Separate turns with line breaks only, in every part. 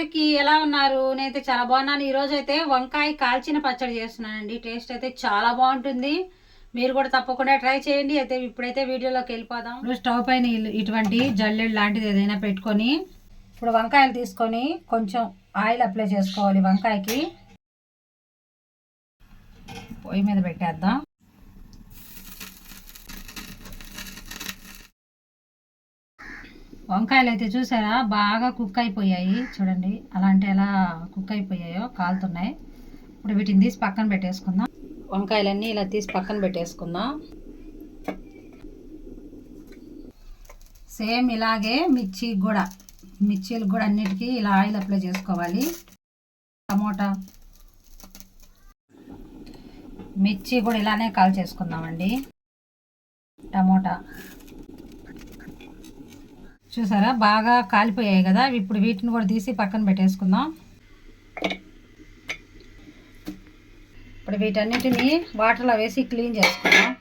అందరికీ ఎలా ఉన్నారు? నేనైతే చాలా బాగున్నాను. ఈరోజు అయితే వంకాయ కాల్చిన పచ్చడి చేస్తున్నానండి. టేస్ట్ అయితే చాలా బాగుంటుంది. మీరు కూడా తప్పకుండా ట్రై చేయండి. అయితే ఇప్పుడైతే వీడియోలోకి వెళ్ళిపోదాం. ఇప్పుడు స్టవ్ పైన ఇటువంటి జల్లెడు లాంటిది ఏదైనా పెట్టుకొని ఇప్పుడు వంకాయలు తీసుకొని కొంచెం ఆయిల్ అప్లై చేసుకోవాలి వంకాయకి. పొయ్యి మీద పెట్టేద్దాం. వంకాయలు అయితే చూసారా? బాగా కుక్ అయిపోయాయి. చూడండి అలాంటి ఎలా కుక్ అయిపోయాయో కాలుతున్నాయి. ఇప్పుడు వీటిని తీసి పక్కన పెట్టేసుకుందాం. వంకాయలన్నీ ఇలా తీసి పక్కన పెట్టేసుకుందాం. సేమ్ ఇలాగే మిర్చి కూడా మిర్చీలు కూడా అన్నిటికీ ఇలా ఆయిల్ అప్లై చేసుకోవాలి. టమోటా. మిర్చి కూడా ఇలానే కాల్ చేసుకుందామండి. టమోటా. చూసారా? బాగా కాలిపోయాయి కదా. ఇప్పుడు వీటిని కూడా తీసి పక్కన పెట్టేసుకుందాం. ఇప్పుడు వీటన్నిటిని వాటర్లో వేసి క్లీన్ చేసుకుందాం.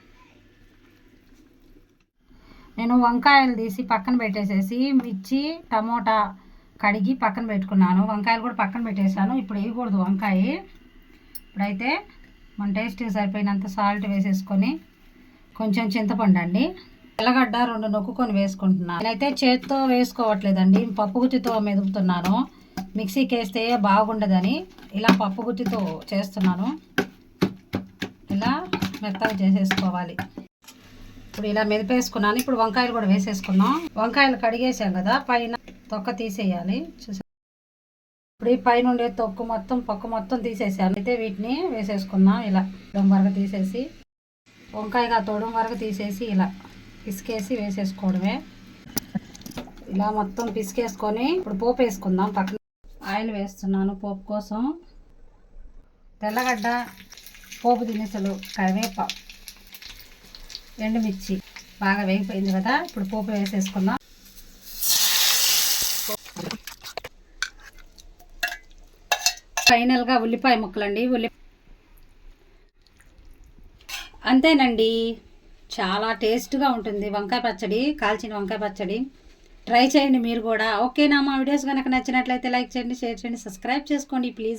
నేను వంకాయలు తీసి పక్కన పెట్టేసేసి మిర్చి టమోటా కడిగి పక్కన పెట్టుకున్నాను. వంకాయలు కూడా పక్కన పెట్టేశాను. ఇప్పుడు వేయకూడదు వంకాయ. ఇప్పుడైతే మన టేస్ట్కి సరిపోయినంత సాల్ట్ వేసేసుకొని కొంచెం చింతపండు అండి. తెల్లగడ్డ రెండు నొక్కుకొని వేసుకుంటున్నాను నేనైతే చేత్తో వేసుకోవట్లేదండి. పప్పు గుత్తితో మెదుపుతున్నాను. మిక్సీకి వేస్తే బాగుండదని ఇలా పప్పు గుత్తితో చేస్తున్నాను. ఇలా మెత్తగా చేసేసుకోవాలి. ఇప్పుడు ఇలా మెదిపేసుకున్నాను. ఇప్పుడు వంకాయలు కూడా వేసేసుకున్నాం వంకాయలు కడిగేసాం కదా పైన తొక్క తీసేయాలి. చూసా ఇప్పుడు ఈ పైన ఉండే తొక్కు మొత్తం పక్క మొత్తం తీసేసాను. అయితే వీటిని వేసేసుకున్నాం ఇలా. తొడం వరకు తీసేసి వంకాయగా తోడం వరకు తీసేసి ఇలా. పిసికేసి వేసేసుకోవడమే. ఇలా మొత్తం పిసికేసుకొని ఇప్పుడు పోపు వేసుకుందాం. పక్కన ఆయిల్ వేస్తున్నాను పోపు కోసం. తెల్లగడ్డ పోపు దినుసులు కరివేపా ఎండుమిర్చి బాగా వేగిపోయింది కదా ఇప్పుడు పోపు వేసేసుకుందాం. ఫైనల్గా ఉల్లిపాయ ముక్కలండి. ఉల్లి అంతేనండి. చాలా టేస్ట్గా ఉంటుంది. వంకాయ పచ్చడి కాల్చిన వంకాయ పచ్చడి. ట్రై చేయండి మీరు కూడా. ఓకేనా? మా వీడియోస్ కనుక నచ్చినట్లయితే లైక్ చేయండి షేర్ చేయండి సబ్స్క్రైబ్ చేసుకోండి. ప్లీజ్.